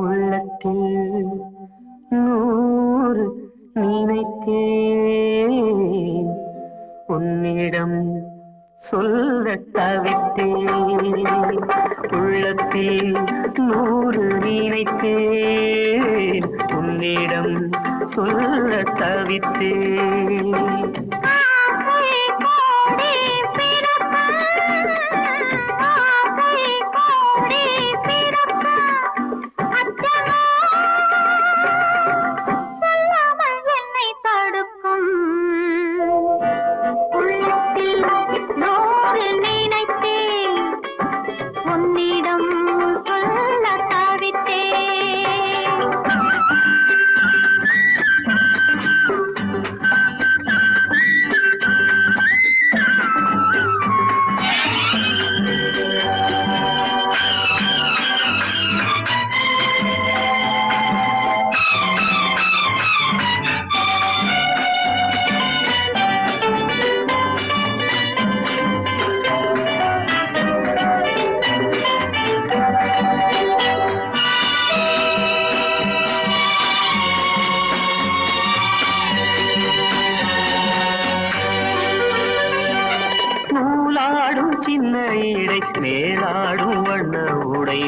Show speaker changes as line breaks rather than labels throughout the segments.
உள்ளத்தில் நூறு நினைத்தேன். உன்னிடம் சொல்ல தவித்தேன். உள்ளத்தில் நூறு நினைத்தேன். உன்னிடம் சொல்ல தவித்தேன்.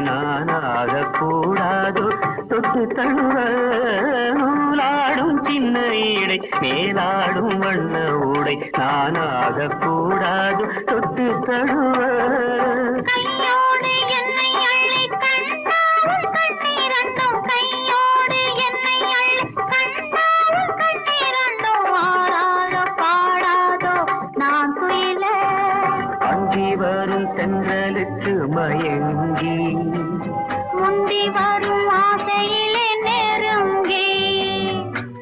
நானாக கூடாதோ தொட்டு தழுவ நூலாடும் சின்ன இடை மேலாடும் வண்ண உடை நானாக கூடாது தொட்டு தழுவ தென்றலுக்கு மயங்கி
முந்தி வரும் ஆசையிலே நெருங்கி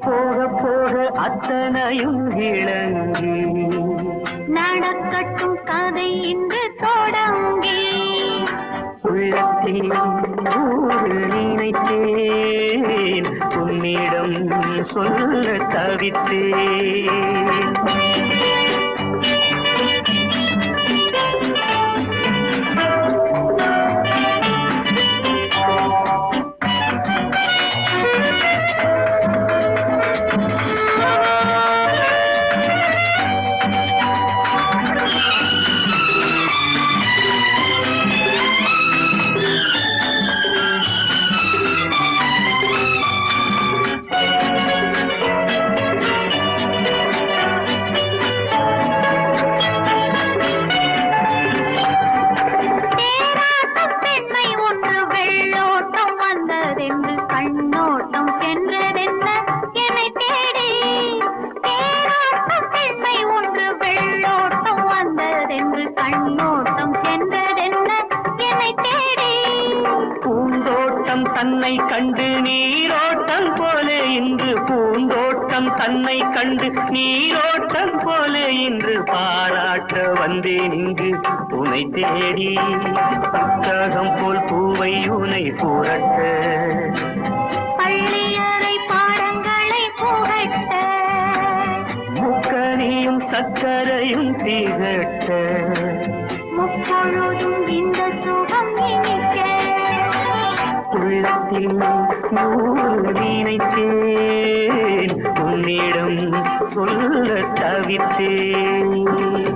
போக போக அத்தனையும் இளங்கி
நடக்கட்டும் கதை இன்று தொடங்கி.
உள்ளத்தில் நூறு நினைத்தேன். உன்னிடம் சொல்ல தவித்தேன். பூந்தோட்டம் தன்னை கண்டு நீரோட்டம் போல இன்று பூந்தோட்டம். தன்னை கண்டு நீரோட்டம் போல இன்று பாராட்ட வந்தேன் இங்கு உனை தேடி. புத்தகம் போல் பூவை உனை புரட்ட.
பள்ளியறை பாடங்களை புகட்ட.
முக்கனியும் சக்கரையும் திகட்ட.
முப்பொழுதும் இந்த சுகம் இனிக்க
உள்ளத்தில் நூறு நினைத்தேன் உன்னிடம் சொல்ல தவித்தேன்.